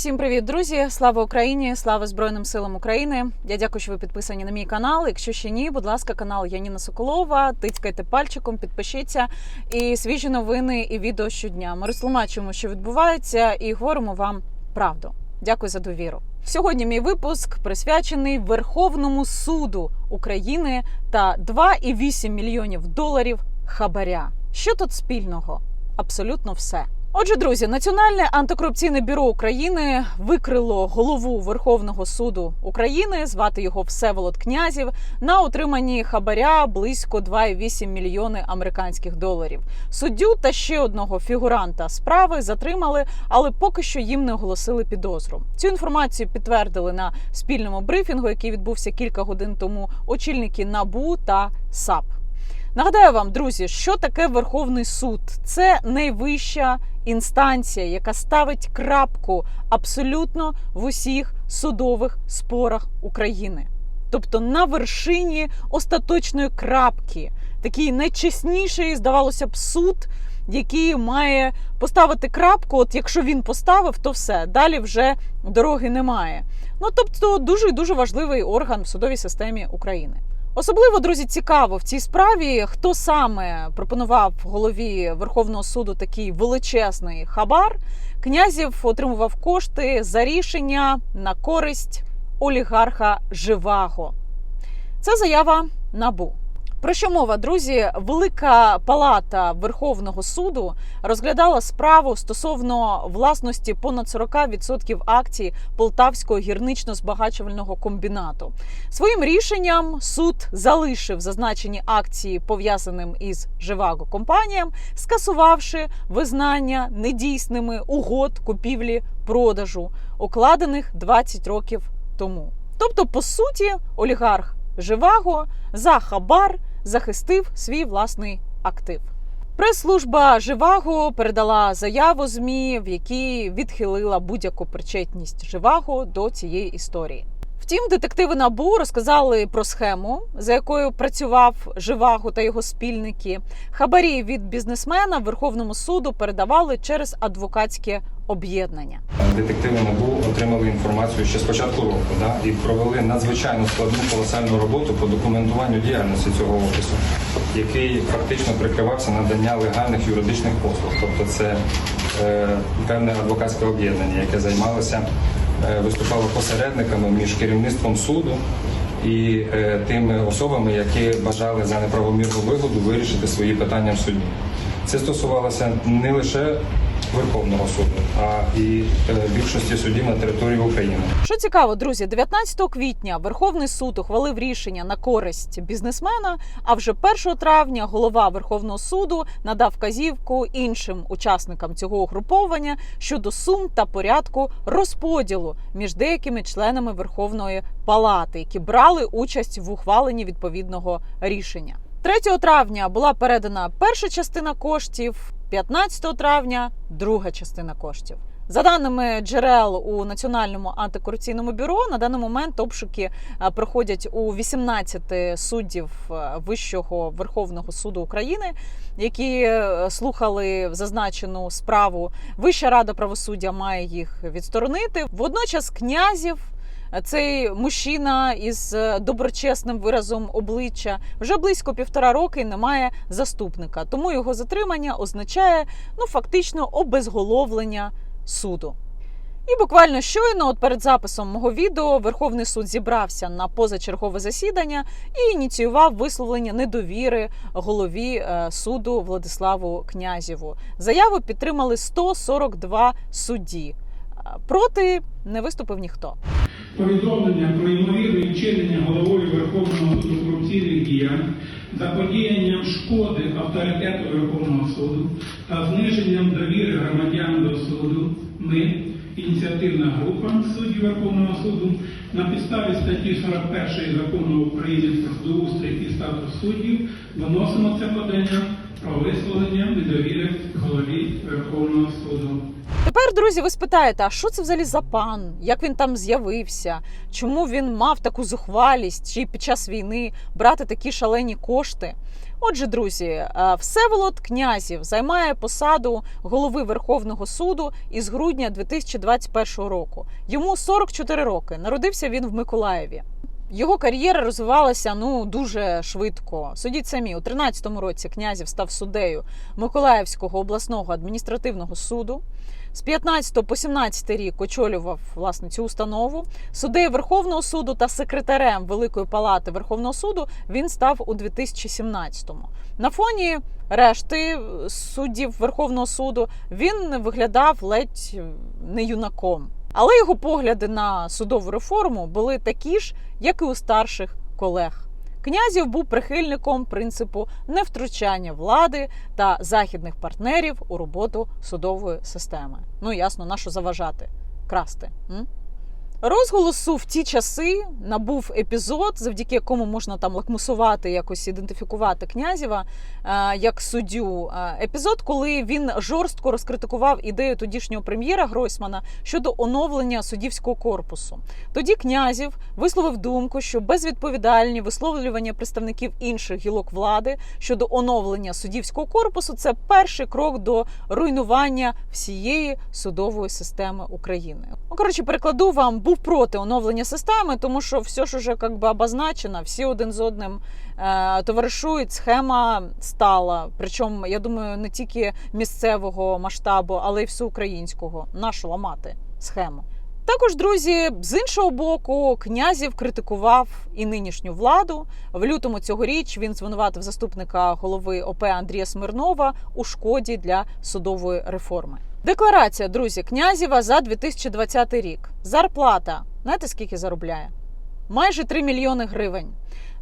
Всім привіт, друзі! Слава Україні! Слава Збройним силам України! Я дякую, що ви підписані на мій канал. Якщо ще ні, будь ласка, канал Яніна Соколова. Тицькайте пальчиком, підпишіться і свіжі новини і відео щодня. Ми розтлумачуємо, що відбувається, і говоримо вам правду. Дякую за довіру. Сьогодні мій випуск присвячений Верховному суду України та 2,8 мільйонів доларів хабаря. Що тут спільного? Абсолютно все. Отже, друзі, Національне антикорупційне бюро України викрило голову Верховного суду України, звати його Всеволод Князів, на отриманні хабаря близько 2,8 мільйони американських доларів. Суддю та ще одного фігуранта справи затримали, але поки що їм не оголосили підозру. Цю інформацію підтвердили на спільному брифінгу, який відбувся кілька годин тому. Очільники НАБУ та САП. Нагадаю вам, друзі, що таке Верховний суд? Це найвища інстанція, яка ставить крапку абсолютно в усіх судових спорах України. Тобто на вершині остаточної крапки, такий найчесніший, здавалося б, суд, який має поставити крапку. От якщо він поставив, то все далі вже дороги немає. Ну тобто, дуже дуже важливий орган в судовій системі України. Особливо друзі цікаво в цій справі, хто саме пропонував голові Верховного суду такий величезний хабар. Князів отримував кошти за рішення на користь олігарха Живаго. Це заява набу. Про що мова, друзі? Велика палата Верховного суду розглядала справу стосовно власності понад 40% акцій Полтавського гірнично-збагачувального комбінату. Своїм рішенням суд залишив зазначені акції пов'язаним із Живаго компаніям, скасувавши визнання недійсними угод купівлі продажу, укладених 20 років тому. Тобто, по суті, олігарх Живаго за хабар захистив свій власний актив. Прес-служба Живаго передала заяву ЗМІ, в якій відхилила будь-яку причетність Живаго до цієї історії. Втім, детективи набу розказали про схему, за якою працював Живаго та його спільники. Хабарі від бізнесмена Верховному суду передавали через адвокатське об'єднання. Детективи НАБУ отримали інформацію ще з початку року да, і провели надзвичайно складну колосальну роботу по документуванню діяльності цього офісу, який фактично прикривався надання легальних юридичних послуг. Тобто це е, певне адвокатське об'єднання, яке займалося, е, виступало посередниками між керівництвом суду і е, тими особами, які бажали за неправомірну вигоду вирішити свої питання в суді. Це стосувалося не лише Верховного суду, а і е, більшості судів на території України. Що цікаво, друзі, 19 квітня Верховний суд ухвалив рішення на користь бізнесмена. А вже 1 травня голова Верховного суду надав вказівку іншим учасникам цього угруповання щодо сум та порядку розподілу між деякими членами Верховної Палати, які брали участь в ухваленні відповідного рішення. 3 травня була передана перша частина коштів. 15 травня друга частина коштів. За даними джерел у Національному антикорупційному бюро, на даний момент обшуки е, проходять у 18 суддів е, Вищого Верховного суду України, які е, слухали зазначену справу. Вища рада правосуддя має їх відсторонити. Водночас князів. Цей мужчина із доброчесним виразом обличчя вже близько півтора роки не має заступника, тому його затримання означає ну фактично обезголовлення суду. І буквально щойно, от перед записом мого відео, Верховний суд зібрався на позачергове засідання і ініціював висловлення недовіри голові е, суду Владиславу Князєву. Заяву підтримали 142 судді. Проти не виступив ніхто. повідомлення про ймовірне вчинення головою Верховного суду корупційних діянь, заподіянням шкоди авторитету Верховного суду та зниженням довіри громадян до суду, ми, ініціативна група суддів Верховного суду, на підставі статті 41 закону України про судоустрій і статус суддів, виносимо це подання висловлення голові Верховного суду. Тепер, друзі, ви спитаєте, а що це взагалі за пан? Як він там з'явився? Чому він мав таку зухвалість чи під час війни брати такі шалені кошти? Отже, друзі, е, Всеволод Князів займає посаду голови Верховного суду із грудня 2021 року. Йому 44 роки. Народився він в Миколаєві. Його кар'єра розвивалася ну дуже швидко. Судіть самі, у 13-му році князів став суддею Миколаївського обласного адміністративного суду. З 15 по 17 рік очолював власне цю установу. Суддею Верховного суду та секретарем Великої палати Верховного суду він став у 2017-му. На фоні решти суддів Верховного суду він виглядав ледь не юнаком. Але його погляди на судову реформу були такі ж, як і у старших колег. Князів був прихильником принципу невтручання влади та західних партнерів у роботу судової системи. Ну ясно, на що заважати красти. М? Розголосу в ті часи набув епізод, завдяки якому можна там лакмусувати, якось ідентифікувати князєва е, як суддю. Е, епізод, коли він жорстко розкритикував ідею тодішнього прем'єра Гройсмана щодо оновлення суддівського корпусу. Тоді князів висловив думку, що безвідповідальні висловлювання представників інших гілок влади щодо оновлення суддівського корпусу це перший крок до руйнування всієї судової системи України. Ну, коротше, перекладу вам був проти оновлення системи, тому що все ж уже как би обозначено, всі один з одним е, товаришують. Схема стала. Причому, я думаю, не тільки місцевого масштабу, але й всеукраїнського. Нашу ламати схему. Також, друзі, з іншого боку, князів критикував і нинішню владу. В лютому цьогоріч він звинуватив заступника голови ОП Андрія Смирнова у шкоді для судової реформи. Декларація, друзі, князєва за 2020 рік. Зарплата. Знаєте, скільки заробляє? Майже 3 мільйони гривень.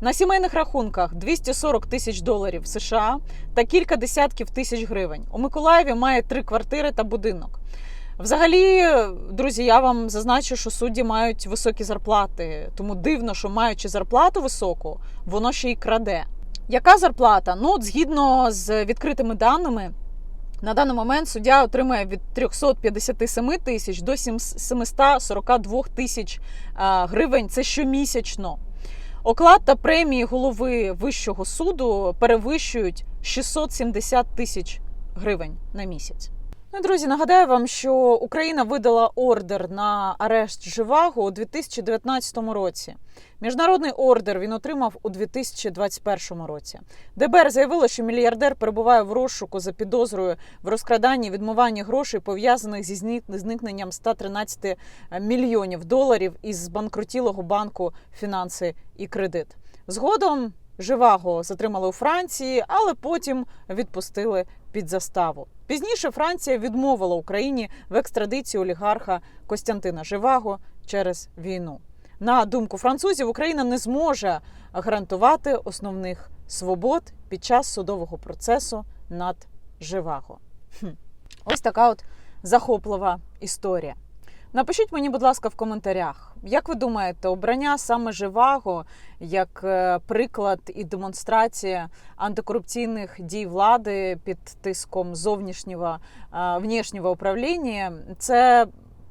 На сімейних рахунках 240 тисяч доларів США та кілька десятків тисяч гривень. У Миколаєві має три квартири та будинок. Взагалі, друзі, я вам зазначу, що судді мають високі зарплати, тому дивно, що маючи зарплату високу, воно ще й краде. Яка зарплата? Ну, згідно з відкритими даними, на даний момент суддя отримує від 357 тисяч до 742 тисяч гривень. Це щомісячно. Оклад та премії голови Вищого суду перевищують 670 тисяч гривень на місяць. Ну, друзі, нагадаю вам, що Україна видала ордер на арешт Живаго у 2019 році. Міжнародний ордер він отримав у 2021 році. ДБР заявило, що мільярдер перебуває в розшуку за підозрою в розкраданні і відмиванні грошей, пов'язаних зі зникненням 113 мільйонів доларів із збанкрутілого банку фінанси і кредит. Згодом Живаго затримали у Франції, але потім відпустили під заставу. Пізніше Франція відмовила Україні в екстрадиції олігарха Костянтина Живаго через війну. На думку французів, Україна не зможе гарантувати основних свобод під час судового процесу над Живаго. Хм. Ось така от захоплива історія. Напишіть мені, будь ласка, в коментарях, як ви думаєте, обрання саме Живаго як е, приклад і демонстрація антикорупційних дій влади під тиском зовнішнього е, внішнього управління це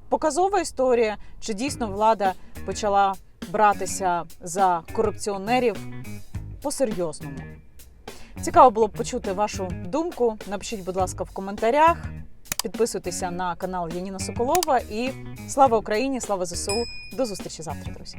показова історія, чи дійсно влада почала братися за корупціонерів по-серйозному? Цікаво було б почути вашу думку. Напишіть, будь ласка, в коментарях. Підписуйтеся на канал Яніна Соколова і слава Україні! Слава ЗСУ! До зустрічі завтра, друзі!